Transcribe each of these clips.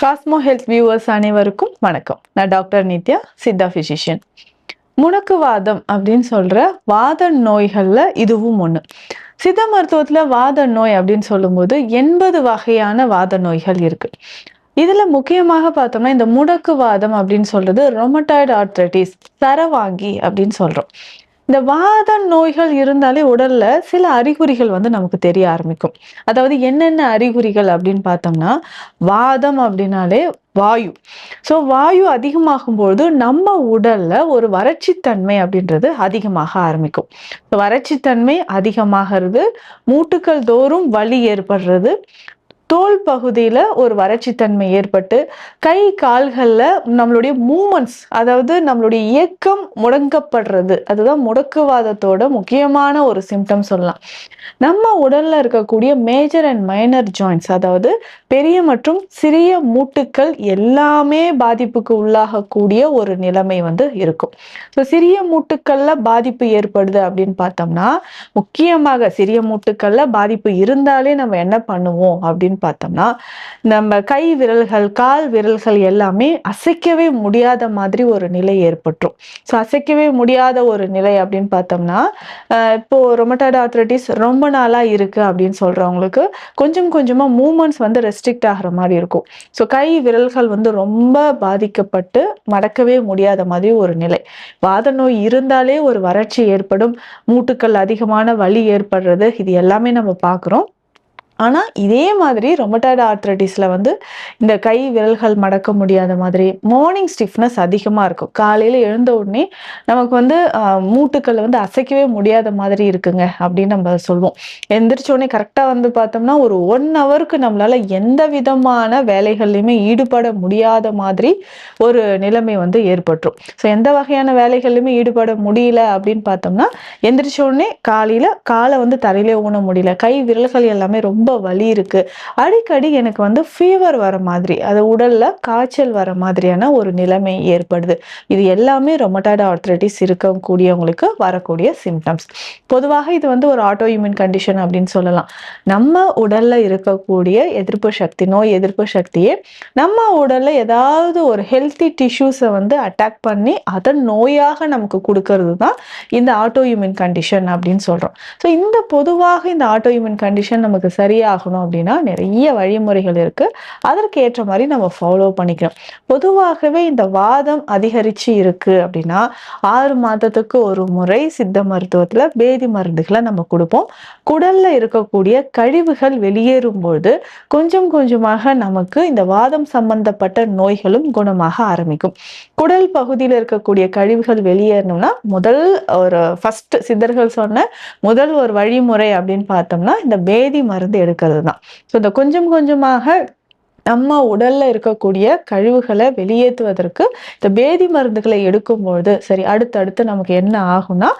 Cosmo health viewers அனைவருக்கும் வணக்கம். நான் டாக்டர் நித்யா சித்தா ஃபிசிஷியன் முடக்குவாதம் அப்படின்னு சொல்கிற வாத நோய்களில் இதுவும் ஒன்று சித்த மருத்துவத்தில் வாத நோய் அப்படின்னு சொல்லும்போது எண்பது வகையான வாத நோய்கள் இருக்குது இதில் முக்கியமாக பார்த்தோம்னா இந்த முடக்குவாதம் அப்படின்னு சொல்கிறது ரொமட்டாய்டு ஆர்த்ரட்டிஸ் சரவாங்கி அப்படின்னு சொல்கிறோம் இந்த வாத நோய்கள் இருந்தாலே உடல்ல சில அறிகுறிகள் வந்து நமக்கு தெரிய ஆரம்பிக்கும். அதாவது என்னென்ன அறிகுறிகள் அப்படின்னு பார்த்தோம்னா வாதம் அப்படின்னாலே வாயு. ஸோ வாயு அதிகமாகும் பொழுது நம்ம உடல்ல ஒரு வறட்சித்தன்மை அப்படின்றது அதிகமாக ஆரம்பிக்கும். வறட்சித்தன்மை அதிகமாகிறது மூட்டுக்கள் தோறும் வலி ஏற்படுறது தோல் பகுதியில் ஒரு வறட்சித்தன்மை ஏற்பட்டு கை கால்களில் நம்மளுடைய மூமெண்ட்ஸ் அதாவது நம்மளுடைய இயக்கம் முடங்கப்படுறது. அதுதான் முடக்குவாதத்தோட முக்கியமான ஒரு சிம்டம் சொல்லலாம். நம்ம உடல்ல இருக்கக்கூடிய மேஜர் அண்ட் மைனர் ஜாயின்ஸ் அதாவது பெரிய மற்றும் சிறிய மூட்டுக்கள் எல்லாமே பாதிப்புக்கு உள்ளாகக்கூடிய ஒரு நிலைமை வந்து இருக்கும். ஸோ சிறிய மூட்டுக்களில் பாதிப்பு ஏற்படுது அப்படின்னு பார்த்தோம்னா முக்கியமாக சிறிய மூட்டுக்களில் பாதிப்பு இருந்தாலே நம்ம என்ன பண்ணுவோம் அப்படின்னு பார்த்தோம்னா நம்ம கை விரல்கள் கால் விரல்கள் எல்லாமே அசைக்கவே முடியாத மாதிரி ஒரு நிலை ஏற்பட்டுரும். ஸோ அசைக்கவே முடியாத ஒரு நிலை அப்படின்னு பார்த்தோம்னா இப்போ ரொமட்டாய்டு ஆர்த்ரைட்டிஸ் ரொம்ப நாளா இருக்கு அப்படின்னு சொல்றவங்களுக்கு கொஞ்சம் கொஞ்சமா மூமெண்ட்ஸ் வந்து ரெஸ்ட்ரிக்ட் ஆகிற மாதிரி இருக்கும். ஸோ கை விரல்கள் வந்து ரொம்ப பாதிக்கப்பட்டு மடக்கவே முடியாத மாதிரி ஒரு நிலை. வாத நோய் இருந்தாலே ஒரு வறட்சி ஏற்படும் மூட்டுக்கள் அதிகமான வலி ஏற்படுறது இது எல்லாமே நம்ம பார்க்குறோம். ஆனால் இதே மாதிரி ரொமட்டாய்டு ஆர்த்ரட்டிஸில் வந்து இந்த கை விரல்கள் மடக்க முடியாத மாதிரி மார்னிங் ஸ்டிஃப்னஸ் அதிகமாக இருக்கும். காலையில் எழுந்த உடனே நமக்கு வந்து மூட்டுக்கள் வந்து அசைக்கவே முடியாத மாதிரி இருக்குங்க அப்படின்னு நம்ம சொல்லுவோம் எந்திரிச்சோடனே கரெக்டாக வந்து பார்த்தோம்னா ஒரு ஒன் ஹவருக்கு நம்மளால் எந்த விதமான வேலைகள்லையுமே ஈடுபட முடியாத மாதிரி ஒரு நிலைமை வந்து ஏற்பட்டுரும். ஸோ எந்த வகையான வேலைகள்லையுமே ஈடுபட முடியல அப்படின்னு பார்த்தோம்னா எந்திரிச்சோடனே காலையில் காலை வந்து தரையிலே ஊன முடியல. கை விரல்கள் எல்லாமே ரொம்ப ரொம்ப வலி இருக்கு. அடிக்கடி எனக்கு வந்து ஃபீவர் வர மாதிரி அது உடல்ல காய்ச்சல் வர மாதிரியான ஒரு நிலைமை ஏற்படுது. இது எல்லாமே ரொமட்டாய்டு ஆர்த்ரைட்டிஸ் இருக்கக்கூடியவங்களுக்கு வரக்கூடிய சிம்டம்ஸ் பொதுவாக இது வந்து ஒரு ஆட்டோ இம்யூன் கண்டிஷன் அப்படின்னு சொல்லலாம். நம்ம உடல்ல இருக்கக்கூடிய எதிர்ப்பு சக்தி நோய் எதிர்ப்பு சக்தியே நம்ம உடல்ல ஏதாவது ஒரு ஹெல்த்தி டிஷ்யூஸை வந்து அட்டாக் பண்ணி அதை நோயாக நமக்கு கொடுக்கறது தான் இந்த ஆட்டோ இம்யூன் கண்டிஷன் அப்படின்னு சொல்றோம். ஸோ இந்த பொதுவாக இந்த ஆட்டோ இம்யூன் கண்டிஷன் நமக்கு சரி சரியாகணும் அப்படின்னா நிறைய வழிமுறைகள் இருக்குது அதற்கு ஏற்ற மாதிரி நம்ம ஃபாலோ பண்ணிக்கணும் பொதுவாகவே இந்த வாதம் அதிகரிச்சு இருக்கு அப்படின்னா ஆறு மாதத்துக்கு ஒரு முறை சித்த மருத்துவத்துல பேதி மருந்துகளை நம்ம கொடுப்போம். குடலில் இருக்கக்கூடிய கழிவுகள் வெளியேறும் பொழுது கொஞ்சம் கொஞ்சமாக நமக்கு இந்த வாதம் சம்பந்தப்பட்ட நோய்களும் குணமாக ஆரம்பிக்கும். குடல் பகுதியில் இருக்கக்கூடிய கழிவுகள் வெளியேறணும்னா முதல் ஒரு ஃபர்ஸ்ட் சித்தர்கள் சொன்ன முதல் ஒரு வழிமுறை அப்படின்னு பார்த்தோம்னா இந்த பேதி மருந்து இருக்கிறது தான் ஸோ இந்த கொஞ்சம் கொஞ்சமாக நம்ம உடல்ல இருக்கக்கூடிய கழிவுகளை வெளியேற்றுவதற்கு இந்த பேதி மருந்துகளை எடுக்கும்பொழுது சரி அடுத்தடுத்து நமக்கு என்ன ஆகும்னா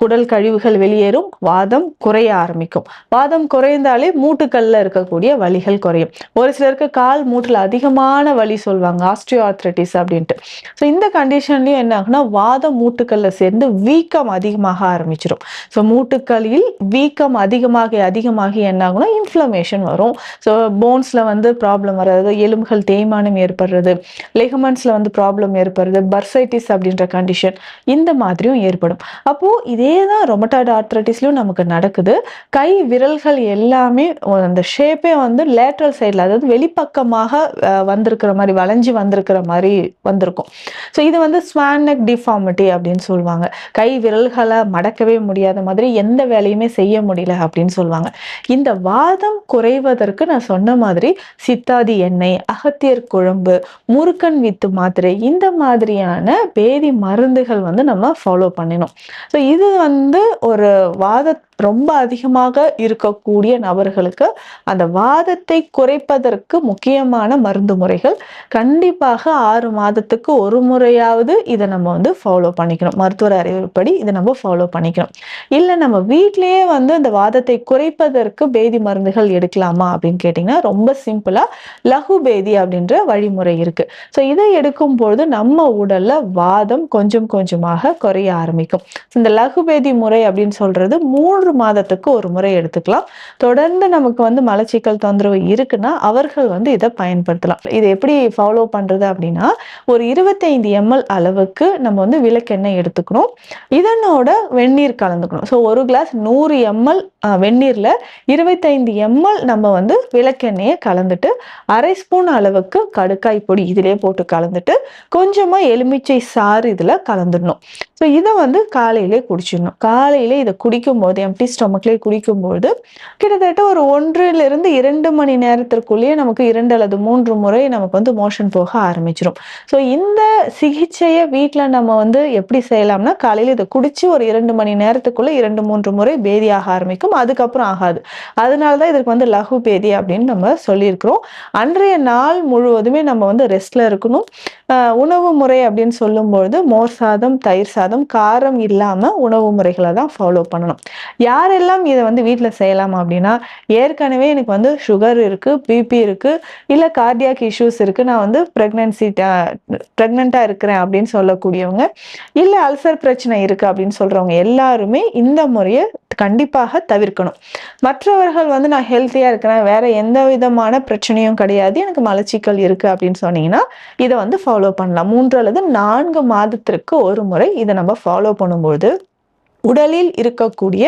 குடல் கழிவுகள் வெளியேறும் வாதம் குறைய ஆரம்பிக்கும். வாதம் குறைந்தாலே மூட்டுக்கல்ல இருக்கக்கூடிய வலிகள் குறையும். ஒரு சிலருக்கு கால் மூட்டில் அதிகமான வலி சொல்லுவாங்க ஆஸ்ட்ரியோ ஆர்த்ரைட்டிஸ் அப்படின்ட்டு. ஸோ இந்த கண்டிஷன்லயும் என்ன ஆகும்னா வாதம் மூட்டுக்கல்ல சேர்ந்து வீக்கம் அதிகமாக ஆரம்பிச்சிடும் ஸோ மூட்டுக்களில் வீக்கம் அதிகமாக அதிகமாகி என்ன ஆகும்னா இன்ஃப்ளமேஷன் வரும். ஸோ போன்ஸ்ல வந்து ப்ராப்ளம் வர அதாவது எலும்புகள் தேய்மானம் ஏற்படுறது லெகமன்ஸில் வந்து ப்ராப்ளம் ஏற்படுறது பர்சைட்டிஸ் அப்படின்ற கண்டிஷன் இந்த மாதிரியும் ஏற்படும். அப்போது இதே தான் ரொமட்டாய்டு ஆர்த்ரைட்டிஸ்லயும் நமக்கு நடக்குது. கை விரல்கள் எல்லாமே அந்த ஷேப்பே வந்து லேட்ரல் சைடில் அதாவது வெளிப்பக்கமாக வந்திருக்கிற மாதிரி வளைஞ்சு வந்திருக்கிற மாதிரி வந்திருக்கும். ஸோ இது வந்து ஸ்வானக் டிஃபார்மிட்டி அப்படின்னு சொல்லுவாங்க. கை விரல்களை மடக்கவே முடியாத மாதிரி எந்த வேலையுமே செய்ய முடியல அப்படின்னு சொல்லுவாங்க. இந்த வாதம் குறைவதற்கு நான் சொன்ன மாதிரி சித்தாதி எண்ணெய் அகத்தியர் குழம்பு முருக்கன் வித்து மாத்திரை இந்த மாதிரியான பேதி மருந்துகள் வந்து நம்ம ஃபாலோ பண்ணணும். ஸோ இது வந்து ஒரு வாத ரொம்ப அதிகமாக இருக்கக்கூடிய நபர்களுக்கு அந்த வாதத்தை குறைப்பதற்கு முக்கியமான மருந்து முறைகள். கண்டிப்பாக ஆறு மாதத்துக்கு ஒரு முறையாவது இதை நம்ம வந்து ஃபாலோ பண்ணிக்கணும். மருத்துவர் அறிவுப்படி இதை நம்ம ஃபாலோ பண்ணிக்கணும். இல்லை நம்ம வீட்டிலேயே வந்து அந்த வாதத்தை குறைப்பதற்கு பேதி மருந்துகள் எடுக்கலாமா அப்படின்னு கேட்டிங்கன்னா ரொம்ப சிம்பிளாக லகு பேதி அப்படின்ற வழிமுறை இருக்கு. ஸோ இதை எடுக்கும் பொழுது நம்ம உடலில் வாதம் கொஞ்சம் கொஞ்சமாக குறைய ஆரம்பிக்கும். இந்த லகு பேதி முறை அப்படின்னு சொல்கிறது மூன்று மூன்று மாதத்துக்கு ஒரு முறை எடுத்துக்கலாம். தொடர்ந்து நமக்கு வந்து மலச்சிக்கல் தொந்தரவு இருக்குன்னா அவர்கள் வந்து இதை பயன்படுத்தலாம். இதை எப்படி ஃபாலோ பண்றது அப்படின்னா ஒரு இருபத்தைந்து எம்எல் அளவுக்கு நம்ம வந்து விளக்கெண்ணெய் எடுத்துக்கணும். இதனோட வெந்நீர் கலந்துக்கணும். ஸோ ஒரு கிளாஸ் நூறு எம்எல் வெந்நீர்ல இருபத்தைந்து எம்எல் நம்ம வந்து விளக்கெண்ணெயை கலந்துட்டு அரை ஸ்பூன் அளவுக்கு கடுக்காய் பொடி இதிலே போட்டு கலந்துட்டு கொஞ்சமா எலுமிச்சை சாறு இதுல கலந்துடணும். ஸோ இதை வந்து காலையிலே குடிச்சிடணும். காலையிலே இதை குடிக்கும் போது எம்டி ஸ்டொமக்லேயே குடிக்கும்போது கிட்டத்தட்ட ஒரு ஒன்றிலிருந்து இரண்டு மணி நேரத்திற்குள்ளேயே நமக்கு இரண்டு அல்லது மூன்று முறை நமக்கு வந்து மோஷன் போக ஆரம்பிச்சிடும் ஸோ இந்த சிகிச்சையை வீட்டில் நம்ம வந்து எப்படி செய்யலாம்னா காலையில் இதை குடிச்சு ஒரு இரண்டு மணி நேரத்துக்குள்ளே இரண்டு மூன்று முறை பேதியாக ஆரம்பிக்கும். அதுக்கப்புறம் ஆகாது. அதனால தான் இதற்கு வந்து லகு பேதி அப்படின்னு நம்ம சொல்லியிருக்கிறோம். அன்றைய நாள் முழுவதுமே நம்ம வந்து ரெஸ்ட்ல இருக்கணும். உணவு முறை அப்படின்னு சொல்லும்பொழுது மோர் சாதம் தயிர் சாதம் காரம் இல்லாமல் உணவு முறைகளை தான் ஃபாலோ பண்ணணும். யாரெல்லாம் இதை வந்து வீட்டில் செய்யலாம் அப்படின்னா ஏற்கனவே எனக்கு வந்து சுகர் இருக்குது பிபி இருக்குது இல்லை கார்டியாக் இஷ்யூஸ் இருக்குது நான் வந்து ப்ரெக்னன்சி ப்ரெக்னெண்ட்டாக இருக்கிறேன் அப்படின்னு சொல்லக்கூடியவங்க இல்லை அல்சர் பிரச்சனை இருக்குது அப்படின்னு சொல்கிறவங்க எல்லாருமே இந்த முறையை கண்டிப்பாக தவிர்க்கணும். மற்றவர்கள் வந்து நான் ஹெல்த்தியாக இருக்கிறேன் வேறு எந்த விதமான பிரச்சனையும் கிடையாது எனக்கு மலச்சிக்கல் இருக்குது அப்படின்னு சொன்னீங்கன்னா இதை வந்து ஃபாலோ பண்ணலாம். மூன்று அல்லது நான்கு மாதத்திற்கு ஒரு முறை இதை நம்ம ஃபாலோ பண்ணும்போது உடலில் இருக்கக்கூடிய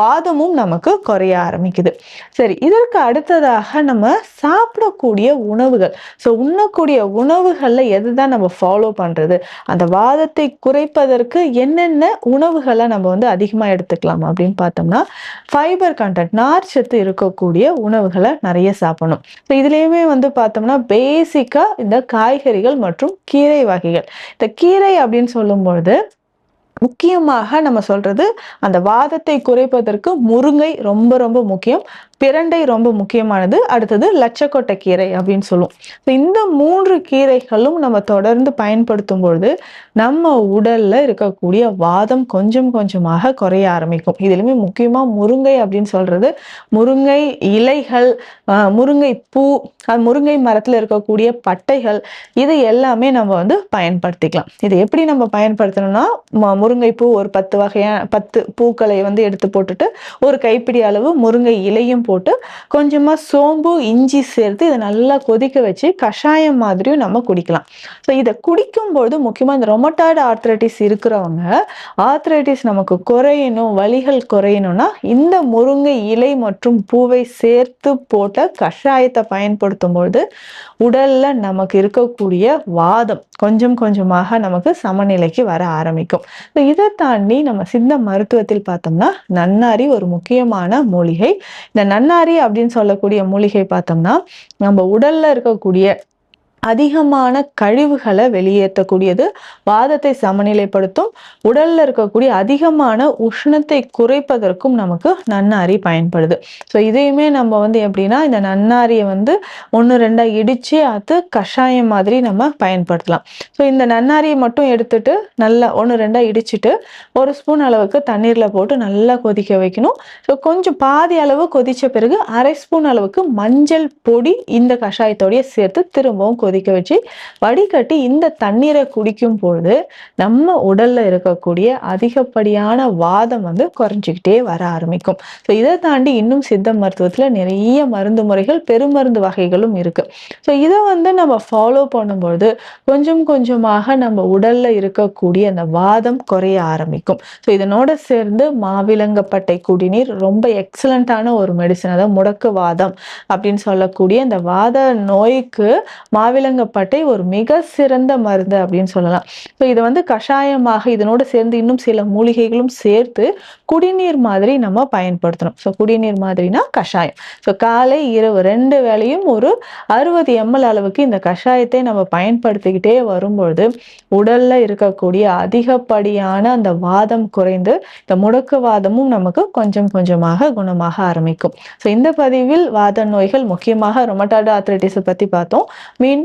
வாதமும் நமக்கு குறைய ஆரம்பிக்குது. சரி இதற்கு அடுத்ததாக நம்ம சாப்பிடக்கூடிய உணவுகள். ஸோ உண்ணக்கூடிய உணவுகளில் எது தான் நம்ம ஃபாலோ பண்ணுறது அந்த வாதத்தை குறைப்பதற்கு என்னென்ன உணவுகளை நம்ம வந்து அதிகமாக எடுத்துக்கலாம் அப்படின்னு பார்த்தோம்னா ஃபைபர் கண்டென்ட் நார்ச்சத்து இருக்கக்கூடிய உணவுகளை நிறைய சாப்பிடணும். ஸோ இதுலேயுமே வந்து பார்த்தோம்னா பேசிக்காக இந்த காய்கறிகள் மற்றும் கீரை வகைகள். இந்த கீரை அப்படின்னு சொல்லும்பொழுது முக்கியமாக நம்ம சொல்றது அந்த வாதத்தை குறைப்பதற்கு முருங்கை ரொம்ப ரொம்ப முக்கியம் பிரண்டை ரொம்ப முக்கியமானது. அடுத்தது லட்சக்கொட்டை கீரை அப்படின்னு சொல்லுவோம். இந்த மூன்று கீரைகளும் நம்ம தொடர்ந்து பயன்படுத்தும் பொழுது நம்ம உடல்ல இருக்கக்கூடிய வாதம் கொஞ்சம் கொஞ்சமாக குறைய ஆரம்பிக்கும். இதுலயுமே முக்கியமா முருங்கை அப்படின்னு சொல்றது முருங்கை இலைகள் முருங்கை பூ அது முருங்கை மரத்துல இருக்கக்கூடிய பட்டைகள் இது எல்லாமே நம்ம வந்து பயன்படுத்திக்கலாம். இது எப்படி நம்ம பயன்படுத்தணும்னா முருங்கைப்பூ ஒரு பத்து வகையான பத்து பூக்களை வந்து எடுத்து போட்டுட்டு ஒரு கைப்பிடி அளவு முருங்கை இலையும் போட்டு கொஞ்சமாக சோம்பு இஞ்சி சேர்த்து இதை நல்லா கொதிக்க வச்சு கஷாயம் மாதிரியும் நம்ம குடிக்கலாம். ஸோ இதை குடிக்கும்பொழுது முக்கியமாக இந்த ரொமட்டாய்டு ஆர்த்ரைட்டிஸ் இருக்கிறவங்க ஆர்த்ரைட்டிஸ் நமக்கு குறையணும் வலிகள் குறையணும்னா இந்த முருங்கை இலை மற்றும் பூவை சேர்த்து போட்ட கஷாயத்தை பயன்படுத்தும் பொழுது உடல்ல நமக்கு இருக்கக்கூடிய வாதம் கொஞ்சம் கொஞ்சமாக நமக்கு சமநிலைக்கு வர ஆரம்பிக்கும். ஸோ இதை தாண்டி நம்ம சித்த மருத்துவத்தில் பார்த்தோம்னா நன்னாரி ஒரு முக்கியமான மூலிகை. இந்த நன்னாரி அப்படின்னு சொல்லக்கூடிய மூலிகை பார்த்தோம்னா நம்ம உடல்ல இருக்கக்கூடிய அதிகமான கழிவுகளை வெளியேற்றக்கூடியது. வாதத்தை சமநிலைப்படுத்தும். உடல்ல இருக்கக்கூடிய அதிகமான உஷ்ணத்தை குறைப்பதற்கும் நமக்கு நன்னாரி பயன்படுது. ஸோ இதையுமே நம்ம வந்து எப்படின்னா இந்த நன்னாரியை வந்து ஒன்று ரெண்டாக இடித்து அது கஷாயம் மாதிரி நம்ம பயன்படுத்தலாம். ஸோ இந்த நன்னாரியை மட்டும் எடுத்துட்டு நல்லா ஒன்று ரெண்டாக இடிச்சிட்டு ஒரு ஸ்பூன் அளவுக்கு தண்ணீரில் போட்டு நல்லா கொதிக்க வைக்கணும். ஸோ கொஞ்சம் பாதி அளவு கொதித்த பிறகு அரை ஸ்பூன் அளவுக்கு மஞ்சள் பொடி இந்த கஷாயத்தோடைய சேர்த்து திரும்பவும் கொதி கொதிக்க வச்சு வடிகட்டி இந்த தண்ணீரை குடிக்கும் பொழுது நம்ம உடல்ல இருக்கக்கூடிய அதிகப்படியான வாதம் வந்து குறைஞ்சிக்கிட்டே வர ஆரம்பிக்கும். ஸோ இதை தாண்டி இன்னும் சித்த மருத்துவத்துல நிறைய மருந்து முறைகள் பெருமருந்து வகைகளும் இருக்கு. ஸோ இதை வந்து நம்ம ஃபாலோ பண்ணும்பொழுது கொஞ்சம் கொஞ்சமாக நம்ம உடல்ல இருக்கக்கூடிய அந்த வாதம் குறைய ஆரம்பிக்கும். ஸோ இதனோட சேர்ந்து மாவிலங்கப்பட்டை குடிநீர் ரொம்ப எக்ஸலண்ட்டான ஒரு மெடிசன் அதாவது முடக்கு வாதம் அப்படின்னு சொல்லக்கூடிய இந்த வாத நோய்க்கு மாவி மாவிலங்கப்பட்டை ஒரு மிக சிறந்த மருந்து அப்படின்னு சொல்லலாம். ஸோ இதை வந்து கஷாயமாக இதனோடு சேர்ந்து இன்னும் சில மூலிகைகளும் சேர்த்து குடிநீர் மாதிரி நம்ம பயன்படுத்தணும். ஸோ குடிநீர் மாதிரினா கஷாயம். ஸோ காலை இரவு ரெண்டு வேளையும் ஒரு அறுபது எம்எல் அளவுக்கு இந்த கஷாயத்தை நம்ம பயன்படுத்திக்கிட்டே வரும்பொழுது உடல்ல இருக்கக்கூடிய அதிகப்படியான அந்த வாதம் குறைந்து இந்த முடக்கு வாதமும் நமக்கு கொஞ்சம் கொஞ்சமாக குணமாக ஆரம்பிக்கும். ஸோ இந்த பதிவில் வாத நோய்கள் முக்கியமாக ரொமட்டாய்டு ஆர்த்ரைட்டிஸை பற்றி பார்த்தோம். மீண்டும்